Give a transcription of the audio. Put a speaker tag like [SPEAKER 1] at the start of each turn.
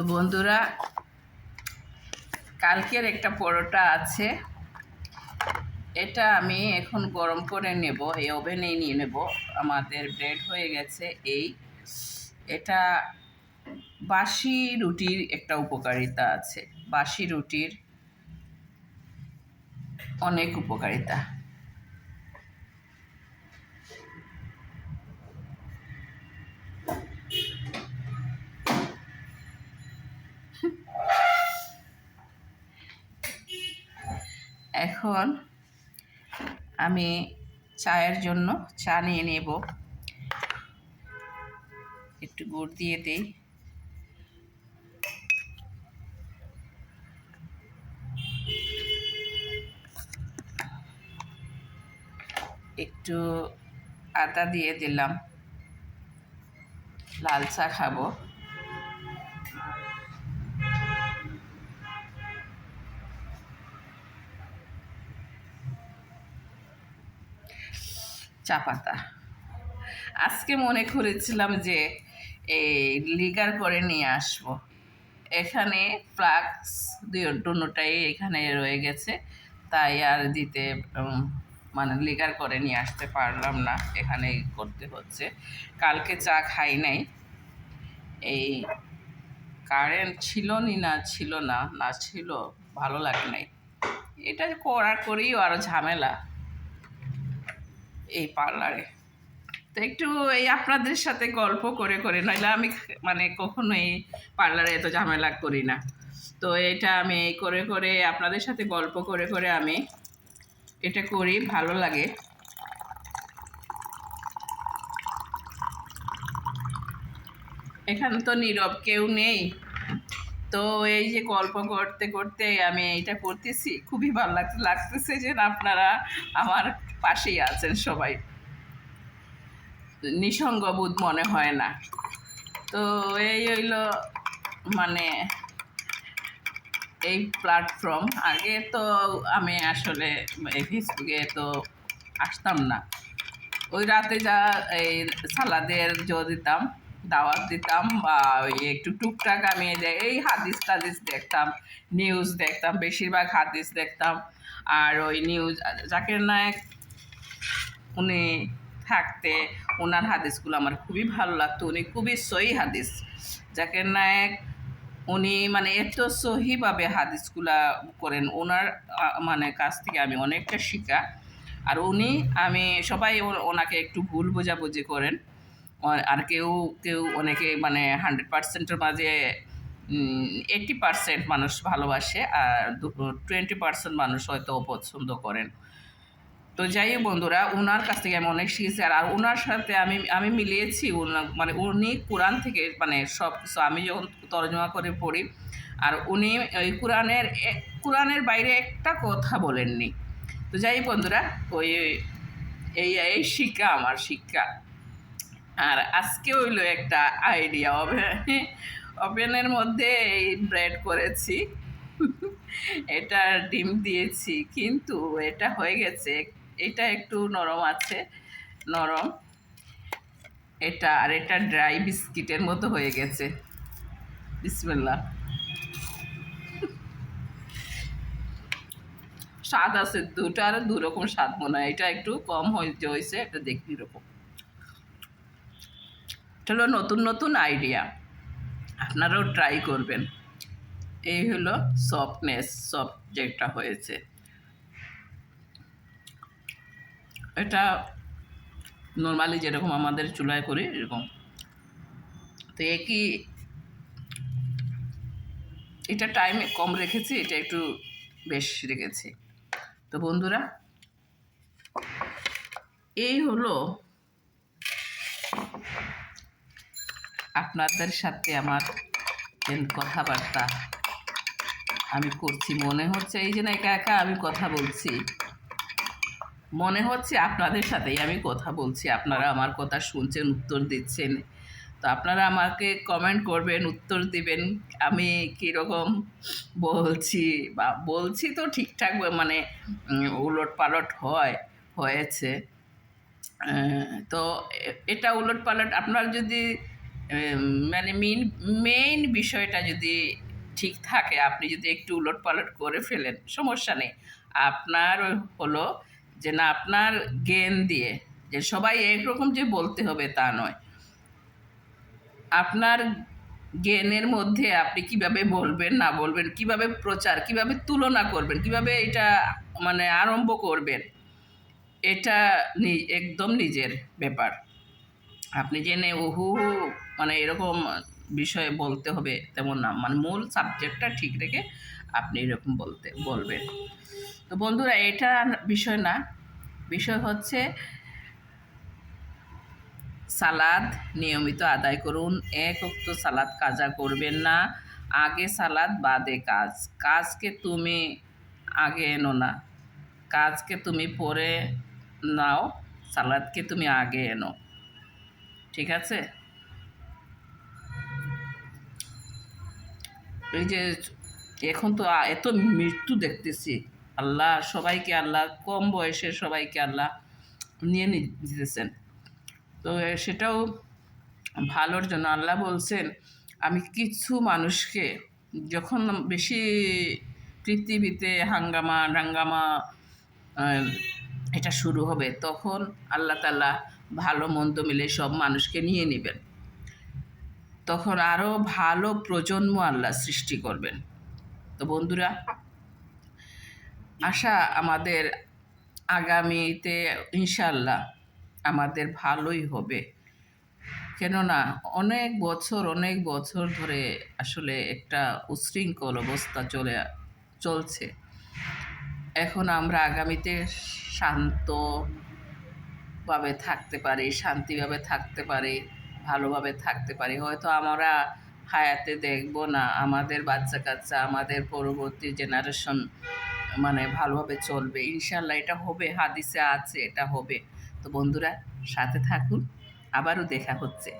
[SPEAKER 1] তো বন্ধুরা, কালকের একটা পরোটা আছে। এটা আমি এখন গরম করে নেব, এই ওভেনেই নিয়ে নেব। আমাদের ব্রেড হয়ে গেছে এই। এটা বাসি রুটির একটা উপকারিতা আছে। বাসি রুটির অনেক উপকারিতা। এখন আমি চায়ের জন্য চা নিয়ে নেব। একটু গুড় দিয়ে দিই। একটু আদা দিয়ে দিলাম। লাল চা খাব। চা পাতা। আজকে মনে করেছিলাম যে, এই লিগার করে নিয়ে আসব। এখানে ফ্লাক্স দুটোটাই এখানে রয়ে গেছে। তাই আর দিতে মানে লিগার করে নিয়ে আসতে পারলাম না। এখানে করতে হচ্ছে। কালকে চা খাই নাই। এই কারেন্ট ছিল নি না ছিল না না ছিল, ভালো লাগে নাই। এটা করার করেই আরও ঝামেলা। এই পার্লারে। তো একটু এই আপনাদের সাথে গল্প করে করে, নইলে আমি মানে কখনো এই পার্লারে এত ঝামেলা করি না। তো এটা আমি এই করে করে আপনাদের সাথে গল্প করে করে আমি এটা করি, ভালো লাগে। এখানে তো নীরব কেউ নেই। তো এই যে গল্প করতে করতে আমি এইটা করতেছি। খুবই ভালো লাগ লাগতেছে যে আপনারা আমার পাশেই আছেন সবাই। নিঃসঙ্গ বোধ মনে হয় না। তো এই হইল মানে এই প্ল্যাটফর্ম আগে তো আমি আসলে ফেসবুকে তো আসতাম না। ওই রাতে যা এই সালাদের জো দিতাম। দাওয়াত দিতাম বা একটু টুকটাক আমি এই হাদিস টাদিস দেখতাম নিউজ দেখতাম, বেশিরভাগ হাদিস দেখতাম। আর ওই নিউজ জাকির নায়ক, উনি থাকতে ওনার হাদিসগুলো আমার খুবই ভালো লাগতো। উনি খুবই সহি হাদিস। জাকির নায়ক, উনি মানে এত সহিভাবে হাদিসগুলা করেন। ওনার মানে কাছ থেকে আমি অনেকটা শিখা। আর উনি, আমি সবাই ওনাকে একটু ভুল বোঝাবুঝি করেন। আর- কেউ কেউ অনেকে মানে হান্ড্রেড পার্সেন্টের মাঝে এইটি পার্সেন্ট মানুষ ভালোবাসে আর টোয়েন্টি পার্সেন্ট মানুষ হয়তো অপছন্দ করেন। তো যাই বন্ধুরা ওনার কাছ থেকে আমি অনেক শিখেছি আর ওনার সাথে আমি আমি মিলিয়েছি মানে উনি কোরআন থেকে মানে সব কিছু আমি যখন তর্জমা করে পড়ি আর উনি ওই কোরআনের কোরআনের বাইরে একটা কথা বলেননি। তো যাই বন্ধুরা, ওই, এই এই শিক্ষা আমার শিক্ষা। আর আজকে হইল একটা আইডিয়া ওভেন। ওভেনের মধ্যে এই ব্রেড করেছি। এটা ডিম দিয়েছি, কিন্তু এটা হয়ে গেছে, এটা একটু নরম আছে, নরম। এটা আর এটা ড্রাই বিস্কিটের মতো হয়ে গেছে। বিসমিল্লা স্বাদ আছে দুটার দু রকম স্বাদ মনে হয়। এটা একটু কম হয়েছে এটা দেখবি রকম এটা হলো নতুন নতুন আইডিয়া আপনারাও ট্রাই করবেন। এই হলো সফটনেস সফট যেটা হয়েছে। এটা নর্মালি যেরকম আমাদের চুলায় করি, এরকম। তো একই এটা টাইম কম রেখেছি, এটা একটু বেশ রেখেছি। তো বন্ধুরা, এই হলো আপনাদের সাথে আমার কথাবার্তা আমি করছি। মনে হচ্ছে এই যে না, একা একা আমি কথা বলছি। মনে হচ্ছে আপনাদের সাথেই আমি কথা বলছি। আপনারা আমার কথা শুনছেন, উত্তর দিচ্ছেন। তো আপনারা আমাকে কমেন্ট করবেন, উত্তর দিবেন, আমি কীরকম বলছি বা বলছি তো ঠিকঠাক মানে উলট পালট হয়, হয়েছে। তো এটা উলট পালট আপনার যদি মানে মেন মেইন বিষয়টা যদি ঠিক থাকে, আপনি যদি একটু উলট পালট করে ফেলেন, সমস্যা নেই। আপনার হলো যে না, আপনার জ্ঞান দিয়ে, যে সবাই একরকম যে বলতে হবে তা নয়। আপনার জ্ঞানের মধ্যে আপনি কীভাবে বলবেন, না বলবেন, কীভাবে প্রচার, কীভাবে তুলনা করবেন, কীভাবে এটা মানে আরম্ভ করবেন, এটা একদম নিজের ব্যাপার। আপনি জেনে উহু মানে এরকম বিষয়ে বলতে হবে তেমন না। মানে মূল সাবজেক্টটা ঠিক রেখে আপনি এরকম বলতে, বলবেন। তো বন্ধুরা, এটা বিষয় না। বিষয় হচ্ছে সালাদ নিয়মিত আদায় করুন। এক অক্ত সালাদ কাজা করবেন না। আগে সালাদ, বাদে কাজ। কাজকে তুমি আগে এনো না। কাজকে তুমি পরে নাও, সালাদকে তুমি আগে এনো। ঠিক আছে? এই যে এখন তো এত মৃত্যু দেখতেছি। আল্লাহ, সবাইকে আল্লাহ, কম বয়সে সবাইকে আল্লাহ নিয়ে নি- দিতেছেন। তো সেটাও ভালোর জন্য। আল্লাহ বলছেন, আমি কিছু মানুষকে যখন বেশি পৃথিবীতে হাঙ্গামা ডাঙ্গামা এটা শুরু হবে, তখন আল্লাহ তাল্লাহ ভালো মন্দ মিলে সব মানুষকে নিয়ে নেবেন। তখন আরও ভালো প্রজন্ম আল্লাহ সৃষ্টি করবেন। তো বন্ধুরা, আশা আমাদের আগামীতে ইনশাল্লাহ আমাদের ভালোই হবে। কেননা অনেক বছর অনেক বছর ধরে আসলে একটা উশৃঙ্খল অবস্থা চলে, চলছে। এখন আমরা আগামীতে শান্তভাবে থাকতে পারে, শান্তিভাবে থাকতে পারে, ভালোভাবে থাকতে পারে। হয়তো আমরা হায়াতে দেখব না, আমাদের বাচ্চা কাচ্চা আমাদের পরবর্তী জেনারেশন মানে ভালোভাবে চলবে। ইনশাল্লাহ এটা হবে, হাদিসে আছে, এটা হবে। তো বন্ধুরা, সাথে থাকুন, আবারও দেখা হচ্ছে।